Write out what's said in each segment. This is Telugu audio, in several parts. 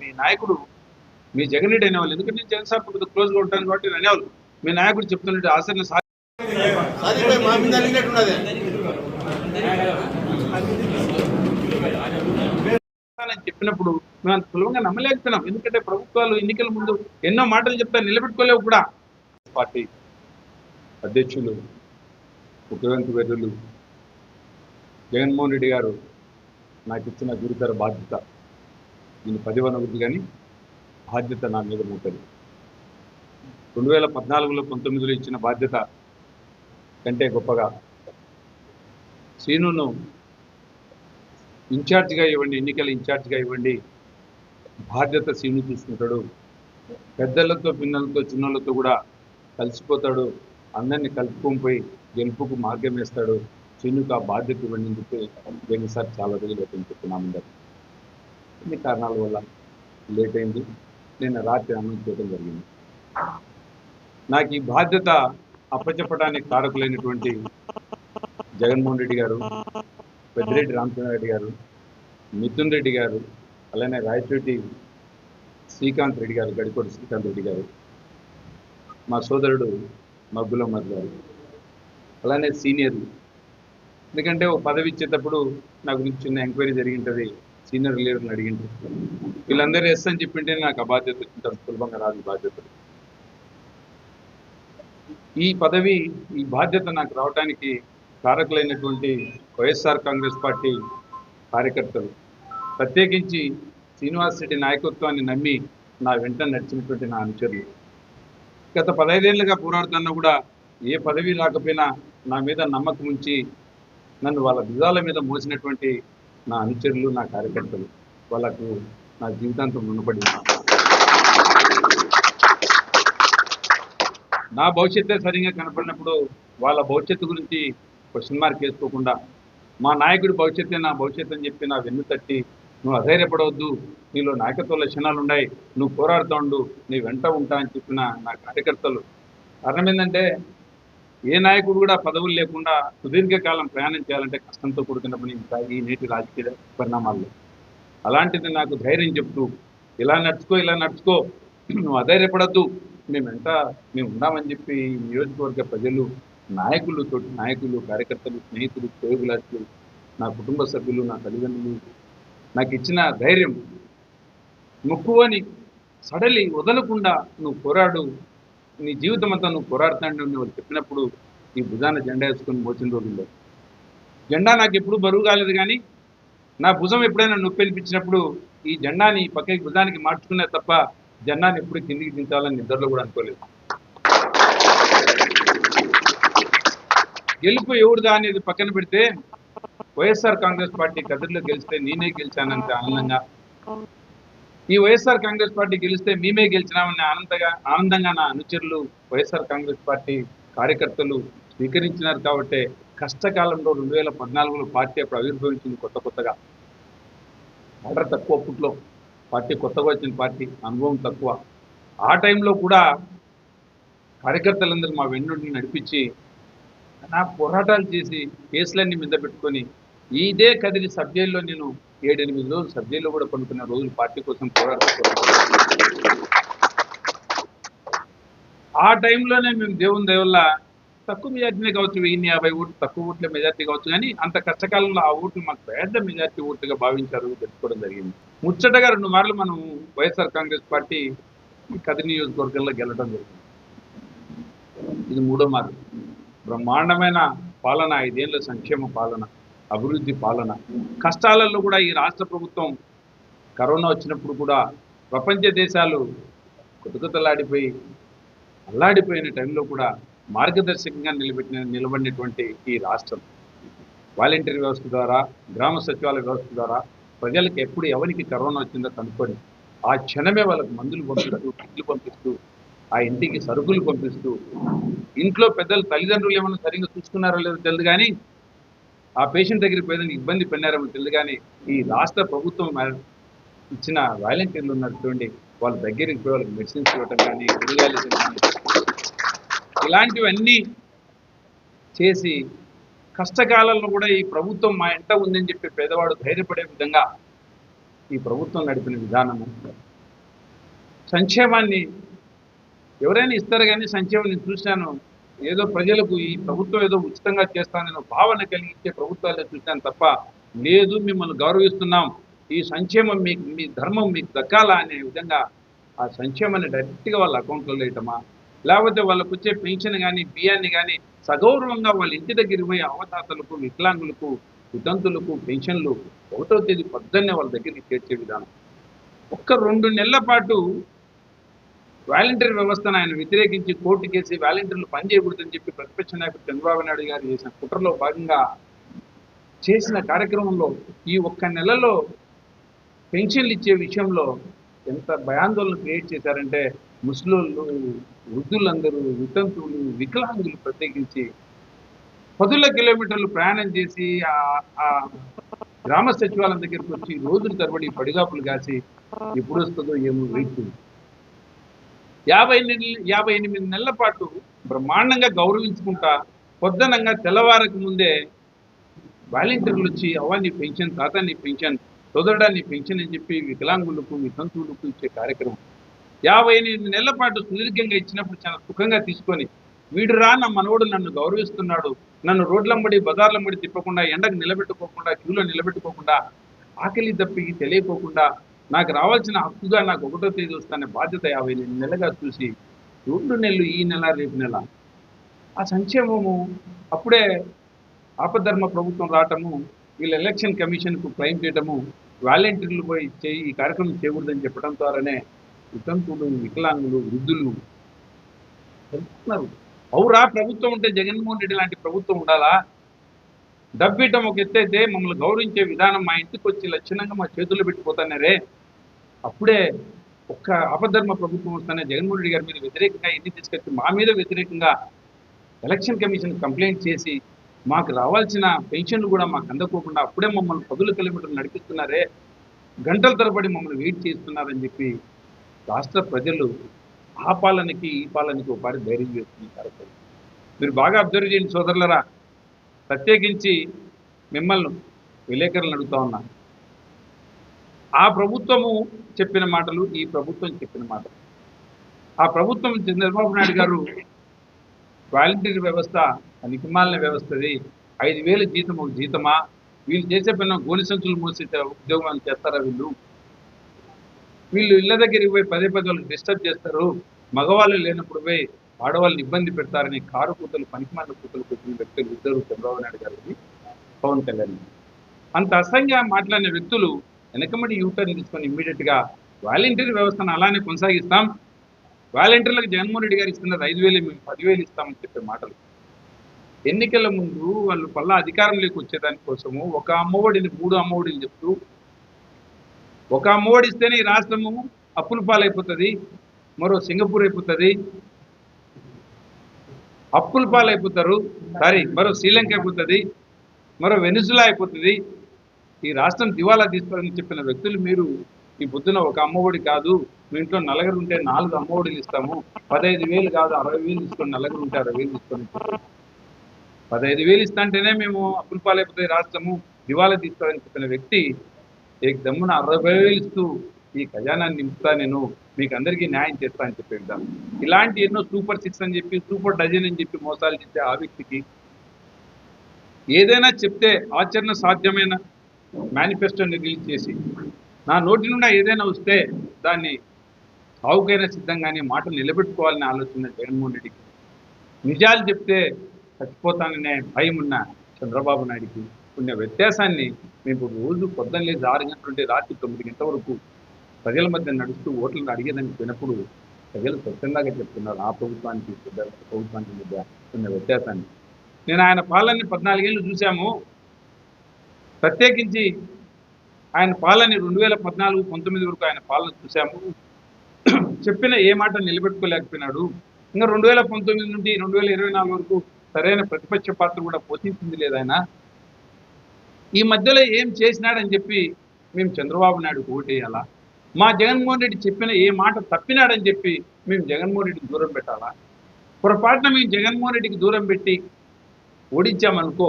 మీ నాయకుడు మీ జగన్ రెడ్డి అనేవాళ్ళు. ఎందుకంటే నేను జగన్ సార్ కొద్దిగా క్లోజ్గా ఉంటాను కాబట్టి నేను అనేవాళ్ళు. మీ నాయకుడు చెప్తున్నట్టు అలిగినట్టున్నది సాధిస్తానని చెప్పినప్పుడు మేము అంత సులభంగా నమ్మలేకపోయినాం. ఎందుకంటే ప్రభుత్వాలు ఎన్నికల ముందు ఎన్నో మాటలు చెప్తారు నిలబెట్టుకోలేవు కూడా. పార్టీ అధ్యక్షులు ముఖ్యమంత్రి వర్యులు జగన్మోహన్ రెడ్డి గారు నాకు ఇచ్చిన గురుతర బాధ్యత. నేను పదివనవద్దు కానీ బాధ్యత నా మీద ఉంటుంది రెండు వేల పద్నాలుగులో పంతొమ్మిదిలో ఇచ్చిన బాధ్యత కంటే గొప్పగా శ్రీనును ఇన్ఛార్జిగా ఇవ్వండి ఎన్నికల ఇన్ఛార్జిగా ఇవ్వండి బాధ్యత శ్రీను తీసుకుంటాడు. పెద్దలతో పిన్నలతో చిన్నలతో కూడా కలిసిపోతాడు. అందరినీ కలుపుకొని పోయి గెలుపుకు మార్గం వేస్తాడు. శ్రీనుకు ఆ బాధ్యత ఇవ్వండి అని చెప్పి సార్ చాలా రోజులు అవుతుంది కొన్ని కారణాల వల్ల లేట్ అయింది. నేను రాత్రి అన్నం చేయడం జరిగింది. నాకు ఈ బాధ్యత అప్పచెప్పడానికి కారకులైనటువంటి జగన్మోహన్ రెడ్డి గారు పెద్దిరెడ్డి రామచంద్రారెడ్డి గారు మిథున్ రెడ్డి గారు అలానే రాయచోటి శ్రీకాంత్ రెడ్డి గారు గడికోటి శ్రీకాంత్ రెడ్డి గారు మా సోదరుడు మగ్గుల మధు గారు అలానే సీనియర్లు. ఎందుకంటే ఓ పదవి ఇచ్చేటప్పుడు నా గురించి చిన్న ఎంక్వైరీ జరిగింటుంది సీనియర్ లీడర్ని అడిగింటారు వీళ్ళందరూ ఎస్ అని చెప్పింటే నాకు ఆ బాధ్యత సులభంగా రాదు బాధ్యతలు ఈ పదవి ఈ బాధ్యత నాకు రావడానికి కారకులైనటువంటి వైఎస్ఆర్ కాంగ్రెస్ పార్టీ కార్యకర్తలు ప్రత్యేకించి శ్రీనివాస్ రెడ్డి నాయకత్వాన్ని నమ్మి నా వెంట నడిచినటువంటి నా అనుచరులు. గత పదహైదేళ్ళుగా పోరాడుతున్నా కూడా ఏ పదవి రాకపోయినా నా మీద నమ్మకం ఉంచి నన్ను వాళ్ళ భుజాల మీద మోసినటువంటి నా అనుచరులు నా కార్యకర్తలు వాళ్ళకు నా జీవితాంతం రుణపడి నా భవిష్యత్తే సరిగా కనపడినప్పుడు వాళ్ళ భవిష్యత్తు గురించి క్వశ్చన్ మార్క్ వేసుకోకుండా మా నాయకుడి భవిష్యత్తే నా భవిష్యత్తు అని చెప్పి నా వెన్ను తట్టి నువ్వు అధైర్యపడవద్దు నీలో నాయకత్వ లక్షణాలు ఉన్నాయి నువ్వు పోరాడుతూ ఉండు నీ వెంట ఉంటా అని చెప్పిన నా కార్యకర్తలు. కారణం ఏంటంటే ఏ నాయకుడు కూడా పదవులు లేకుండా సుదీర్ఘకాలం ప్రయాణం చేయాలంటే కష్టంతో కూడుకున్న పని ఇంకా ఈ నేటి రాజకీయ పరిణామాల్లో. అలాంటిది నాకు ధైర్యం చెప్తూ ఇలా నడుచుకో ఇలా నడుచుకో నువ్వు అధైర్యపడద్దు మేము ఎంత మేము ఉన్నామని చెప్పి నియోజకవర్గ ప్రజలు నాయకులు తోటి నాయకులు కార్యకర్తలు స్నేహితులు ప్రేగులాట్లు నా కుటుంబ సభ్యులు నా తల్లిదండ్రులు నాకు ఇచ్చిన ధైర్యం ముక్కువని సడలి వదలకుండా నువ్వు పోరాడు నీ జీవితం అంతా నువ్వు పోరాడుతాడు నువ్వు చెప్పినప్పుడు ఈ భుజాన జెండా వేసుకొని మోచిన రోజుల్లో జెండా నాకు ఎప్పుడు బరువు కాలేదు కానీ నా భుజం ఎప్పుడైనా నొప్పి అనిపించినప్పుడు ఈ జెండాని పక్కకి భుజానికి మార్చుకునే తప్ప జెండాని ఎప్పుడు కిందికి దించాలని నిద్రలో కూడా అనుకోలేదు. గెలుపు ఎవరిదా అనేది పక్కన పెడితే వైఎస్ఆర్ కాంగ్రెస్ పార్టీ కదిరిలో గెలిస్తే నేనే గెలిచానంత ఆనందంగా ఈ వైఎస్ఆర్ కాంగ్రెస్ పార్టీ గెలిస్తే మేమే గెలిచినామని ఆనందంగా ఆనందంగా నా అనుచరులు వైఎస్ఆర్ కాంగ్రెస్ పార్టీ కార్యకర్తలు స్వీకరించినారు కాబట్టి కష్టకాలంలో రెండు వేల పద్నాలుగులో పార్టీ అప్పుడు ఆవిర్భవించింది కొత్త కొత్తగా. ఆర్డర్ తక్కువ అప్పట్లో. పార్టీ కొత్తగా వచ్చిన పార్టీ అనుభవం తక్కువ. ఆ టైంలో కూడా కార్యకర్తలందరూ మా వెన్నుడిని నడిపించి నా పోరాటాలు చేసి కేసులన్నీ మీద పెట్టుకొని ఇదే కదిలి సబ్ జైల్లో నేను ఏడెనిమిది రోజులు సబ్ జైల్లో కూడా పడుకున్న రోజులు పార్టీ కోసం పోరాడుతూ ఆ టైంలోనే మేము దేవుని దేవుళ్ళ తక్కువ మెజార్టీనే కావచ్చు వెయ్యి యాభై ఓట్లు తక్కువ ఓట్ల మెజార్టీ కావచ్చు కానీ అంత కష్టకాలంలో ఆ ఓట్లు మాకు పెద్ద మెజార్టీ ఓట్లుగా భావించారు తెలుసుకోవడం జరిగింది. ముచ్చటగా రెండు మార్లు మనం వైఎస్ఆర్ కాంగ్రెస్ పార్టీ కది కదిరి నియోజకవర్గంలో గెలడం జరిగింది. ఇది మూడో మార్లు బ్రహ్మాండమైన పాలన ఐదేళ్ళ సంక్షేమ పాలన. అభివృద్ధి పాలన. కష్టాలలో కూడా ఈ రాష్ట్ర ప్రభుత్వం కరోనా వచ్చినప్పుడు కూడా ప్రపంచ దేశాలు కొట్టుకొత్తలాడిపోయి అల్లాడిపోయిన టైంలో కూడా మార్గదర్శకంగా నిలబెట్టిన నిలబడినటువంటి ఈ రాష్ట్రం. వాలంటీర్ వ్యవస్థ ద్వారా గ్రామ సచివాలయ వ్యవస్థ ద్వారా ప్రజలకు ఎప్పుడు ఎవరికి కరోనా వచ్చిందో కనుక్కొని ఆ క్షణమే వాళ్ళకి మందులు పంపిస్తూ కిట్లు పంపిస్తూ ఆ ఇంటికి సరుకులు పంపిస్తూ ఇంట్లో పెద్దలు తల్లిదండ్రులు ఏమైనా సరిగ్గా చూసుకున్నారో లేదో తెలియదు కానీ ఆ పేషెంట్ దగ్గరికి పోయేదానికి ఇబ్బంది పడినారేమో తెలియదు కానీ ఈ రాష్ట్ర ప్రభుత్వం ఇచ్చిన వాలంటీర్లు ఉన్నటువంటి వాళ్ళ దగ్గరికి పోయి వాళ్ళకి మెడిసిన్స్ ఇవ్వటం కానీ కానీ ఇలాంటివన్నీ చేసి కష్టకాలంలో కూడా ఈ ప్రభుత్వం మా ఎంట ఉందని చెప్పి పేదవాడు ధైర్యపడే విధంగా ఈ ప్రభుత్వం నడిపిన విధానము. సంక్షేమాన్ని ఎవరైనా ఇస్తారు కానీ సంక్షేమం నేను చూశాను. ఏదో ప్రజలకు ఈ ప్రభుత్వం ఏదో ఉచితంగా చేస్తానని భావన కలిగించే ప్రభుత్వాలే చూశాను తప్ప లేదు మిమ్మల్ని గౌరవిస్తున్నాం. ఈ సంక్షేమం మీకు మీ ధర్మం మీకు దక్కాలా అనే విధంగా ఆ సంక్షేమాన్ని డైరెక్ట్గా వాళ్ళ అకౌంట్లో వేయటమా లేకపోతే వాళ్ళకు వచ్చే పెన్షన్ కానీ బియ్యాన్ని కానీ సగౌరవంగా వాళ్ళ ఇంటి దగ్గరికి పోయి అవతాతలకు వికలాంగులకు వితంతులకు పెన్షన్లు ఒకటో తేదీ పొద్దున్నే వాళ్ళ దగ్గరికి చేర్చే విధానం. ఒక్క రెండు నెలల పాటు వాలంటీర్ వ్యవస్థను ఆయన వ్యతిరేకించి కోర్టు కేసి వాలంటీర్లు పనిచేయకూడదని చెప్పి ప్రతిపక్ష నాయకుడు చంద్రబాబు నాయుడు గారు చేసిన కుట్రలో భాగంగా చేసిన కార్యక్రమంలో ఈ ఒక్క నెలలో పెన్షన్లు ఇచ్చే విషయంలో ఎంత భయాందోళన క్రియేట్ చేశారంటే ముస్లింలు వృద్ధులందరూ వితంతువులు వికలాంగులు ప్రత్యేకించి పదుల కిలోమీటర్లు ప్రయాణం చేసి ఆ- ఆ గ్రామ సచివాలయం దగ్గరికి వచ్చి రోజుల తరబడి పడిగాపులు కాసి ఎప్పుడు వస్తుందో ఏమో వెయిట్ యాభై యాభై ఎనిమిది నెలల పాటు బ్రహ్మాండంగా గౌరవించుకుంటా పొద్దునంగా తెల్లవారకు ముందే వాలంటీర్లు వచ్చి అవ్వ నీ పెన్షన్ తాత నీ పెన్షన్ సోదరుడా నీ పెన్షన్ అని చెప్పి వికలాంగులకు వితంతువులకు ఇచ్చే కార్యక్రమం. యాభై ఎనిమిది నెలల పాటు సుదీర్ఘంగా ఇచ్చినప్పుడు చాలా సుఖంగా తీసుకొని వీడు రా నా మనవడు నన్ను గౌరవిస్తున్నాడు. నన్ను రోడ్లంబడి బజార్లంబడి తిప్పకుండా ఎండకు నిలబెట్టుకోకుండా క్యూలో నిలబెట్టుకోకుండా ఆకలి తప్పి తెలియకోకుండా నాకు రావాల్సిన హక్కుగా నాకు ఒకటో తేదీ వస్తానే బాధ్యత యాభై ఎనిమిది నెలలుగా చూసి రెండు నెలలు ఈ నెల రేపు నెల. ఆ సంక్షేమము అప్పుడే ఆపధర్మ ప్రభుత్వం రావటము వీళ్ళ ఎలక్షన్ కమిషన్కు క్లెయిమ్ చేయటము వాలంటీర్లు పోయి చేయి ఈ కార్యక్రమం చేయకూడదని చెప్పడం ద్వారానే వితంతులు వికలాంగులు వృద్ధులు తెలుస్తున్నారు అవురా ప్రభుత్వం ఉంటే జగన్మోహన్ రెడ్డి లాంటి ప్రభుత్వం ఉండాలా? డబ్బిటం ఒక ఎత్తైతే మమ్మల్ని గౌరవించే విధానం మా ఇంటికి వచ్చి లక్షణంగా మా చేతుల్లో పెట్టిపోతున్నారే అప్పుడే ఒక్క అపధర్మ ప్రభుత్వం వస్తానే జగన్మోహన్ రెడ్డి గారి మీద వ్యతిరేకంగా ఎన్ని తీసుకొచ్చి మా మీద వ్యతిరేకంగా ఎలక్షన్ కమిషన్ కంప్లైంట్ చేసి మాకు రావాల్సిన పెన్షన్లు కూడా మాకు అందకోకుండా అప్పుడే మమ్మల్ని పదుల కిలోమీటర్లు నడిపిస్తున్నారే గంటల తరబడి మమ్మల్ని వెయిట్ చేస్తున్నారని చెప్పి రాష్ట్ర ప్రజలు ఆ పాలనకి ఈ పాలనకి ఒక పారి ధైర్యం చేస్తున్నారు మీరు బాగా అబ్జర్వ్ చేయండి సోదరులరా. ప్రత్యేకించి మిమ్మల్ని విలేకరులను అడుగుతా ఉన్నా. ఆ ప్రభుత్వము చెప్పిన మాటలు ఈ ప్రభుత్వం చెప్పిన మాటలు. ఆ ప్రభుత్వం చంద్రబాబు నాయుడు గారు వాలంటీర్ వ్యవస్థ నికిమాలిన వ్యవస్థది ఐదు వేల జీతం ఒక జీతమా? వీళ్ళు చేసే పని గోని సంచులు మూసి ఉద్యోగం చేస్తారా వీళ్ళు? వీళ్ళు ఇళ్ళ దగ్గరికి పోయి పదే పదే వాళ్ళకి డిస్టర్బ్ చేస్తారు. మగవాళ్ళు లేనప్పుడు పోయి ఆడవాళ్ళని ఇబ్బంది పెడతారని కారు కూతలు పనికిమాల కూతలు కూర్చున్న వ్యక్తులు ఇద్దరు చంద్రబాబు నాయుడు గారిని పవన్ కళ్యాణ్ అంత అసంగా మాట్లాడిన వ్యక్తులు వెనకమడి యూటర్న్ తీసుకొని ఇమ్మీడియట్గా వాలంటీర్ వ్యవస్థను అలానే కొనసాగిస్తాం. వాలంటీర్లకు జగన్మోహన్ రెడ్డి గారు ఇస్తున్నది ఐదు వేలు మేము పదివేలు ఇస్తామని చెప్పే మాటలు. ఎన్నికల ముందు వాళ్ళు పల్లా అధికారంలోకి వచ్చేదాని కోసము ఒక అమ్మఒడిని మూడు అమ్మఒడిని చెప్తూ ఒక అమ్మఒడి ఇస్తేనే ఈ రాష్ట్రము అప్పుల పాలైపోతుంది మరో సింగపూర్ అయిపోతుంది. అప్పుల పాలైపోతారు సారీ మరో శ్రీలంక అయిపోతుంది మరో వెనుజులా అయిపోతుంది. ఈ రాష్ట్రం దివాలా తీసుకోవాలని చెప్పిన వ్యక్తులు మీరు ఈ పొద్దున ఒక అమ్మఒడి కాదు మీ ఇంట్లో నలుగురు ఉంటే నాలుగు అమ్మఒడిలు ఇస్తాము పదహైదు వేలు కాదు అరవై వేలు ఇస్తాం నలుగురు ఉంటే అరవై వేలు ఇస్తాం పదహైదు వేలు ఇస్తాంటేనే మేము అప్పులు పాలైపోతుంది రాష్ట్రము దివాలా తీసుకోవాలని చెప్పిన వ్యక్తి ఏక దమ్మున అరవై వేలు ఇస్తూ ఈ ఖజానాన్ని నింపుతా నేను మీకు అందరికీ న్యాయం చేస్తా అని చెప్పే ఇలాంటి ఎన్నో సూపర్ సిక్స్ అని చెప్పి సూపర్ డజన్ అని చెప్పి మోసాలు చెప్తే ఆ వ్యక్తికి ఏదైనా చెప్తే ఆచరణ సాధ్యమైన? మేనిఫెస్టోని రిలీజ్ చేసి నా నోటి నుండి ఏదైనా వస్తే దాన్ని సాగుకైనా సిద్ధంగానే మాట నిలబెట్టుకోవాలని ఆలోచన జగన్మోహన్ రెడ్డికి. నిజాలు చెప్తే చచ్చిపోతాననే భయం ఉన్న చంద్రబాబు నాయుడికి. ఉన్న వ్యత్యాసాన్ని మేము రోజు పొద్దున్న లేదు ఆరు గంటల నుండి రాత్రి తొమ్మిది గంటల వరకు ప్రజల మధ్య నడుస్తూ ఓట్లను అడిగేదానికి పోయినప్పుడు ప్రజలు స్వచ్ఛందాగా చెప్తున్నారు ఆ ప్రభుత్వానికి ప్రభుత్వానికి మధ్య ఉన్న వ్యత్యాసాన్ని. నేను ఆయన పాలనని పద్నాలుగేళ్ళు చూశాము. ప్రత్యేకించి ఆయన పాలన రెండు వేల పద్నాలుగు పంతొమ్మిది వరకు ఆయన పాలన చూశాము. చెప్పిన ఏ మాట నిలబెట్టుకోలేకపోయినాడు. ఇంకా రెండు వేల పంతొమ్మిది నుండి రెండు వేల ఇరవై నాలుగు వరకు సరైన ప్రతిపక్ష పాత్ర కూడా పోషించింది లేదాయన ఈ మధ్యలో ఏం చేసినాడని చెప్పి మేము చంద్రబాబు నాయుడు ఓటేయాలా? మా జగన్మోహన్ రెడ్డి చెప్పిన ఏ మాట తప్పినాడని చెప్పి మేము జగన్మోహన్ రెడ్డికి దూరం పెట్టాలా? పొరపాటున మేము జగన్మోహన్ రెడ్డికి దూరం పెట్టి ఓడించామనుకో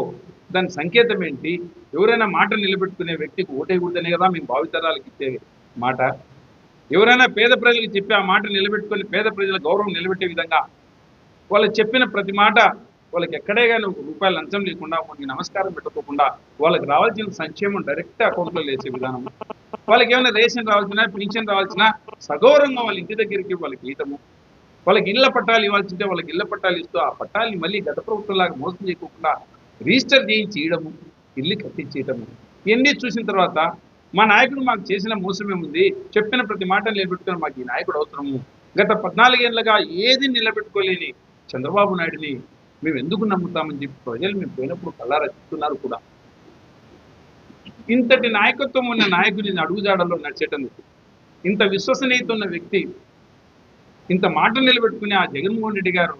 దాని సంకేతం ఏంటి? ఎవరైనా మాట నిలబెట్టుకునే వ్యక్తికి ఓటేయకూడదనే కదా మేము భావితరాలకు ఇచ్చే మాట. ఎవరైనా పేద ప్రజలకు చెప్పి ఆ మాట నిలబెట్టుకొని పేద ప్రజల గౌరవం నిలబెట్టే విధంగా వాళ్ళు చెప్పిన ప్రతి మాట వాళ్ళకి ఎక్కడే కానీ ఒక రూపాయలు లంచం లేకుండా కొన్ని నమస్కారం పెట్టుకోకుండా వాళ్ళకి రావాల్సిన సంక్షేమం డైరెక్ట్ అకౌంట్లో వేసే విధానం. వాళ్ళకి ఏమైనా రేషన్ రావాల్సిన పింఛన్ రావాల్సిన సగౌరవంగా వాళ్ళ ఇంటి దగ్గరికి వాళ్ళకి ఇయటము వాళ్ళకి ఇళ్ళ పట్టాలు ఇవ్వాల్సింటే వాళ్ళకి ఇళ్ళ పట్టాలు ఇస్తూ ఆ పట్టాలని మళ్ళీ గత ప్రభుత్వంలాగా మోసం చేయకుండా రిజిస్టర్ చేయించి ఇవ్వడము ఇల్లు కట్టించేయటము ఇవన్నీ చూసిన తర్వాత మా నాయకుడు మాకు చేసిన మోసమే ఉంది చెప్పిన ప్రతి మాట నిలబెట్టుకుని మాకు ఈ నాయకుడు అవసరము. గత పద్నాలుగేళ్ళుగా ఏది నిలబెట్టుకోలేని చంద్రబాబు నాయుడిని మేము ఎందుకు నమ్ముతామని చెప్పి ప్రజలు మేము పోయినప్పుడు కళ్ళారా చెప్తున్నారు కూడా. ఇంతటి నాయకత్వం ఉన్న నాయకుడిని అడుగుజాడల్లో నడిచేటందుకు ఇంత విశ్వసనీయత ఉన్న వ్యక్తి ఇంత మాట నిలబెట్టుకుని ఆ జగన్మోహన్ రెడ్డి గారు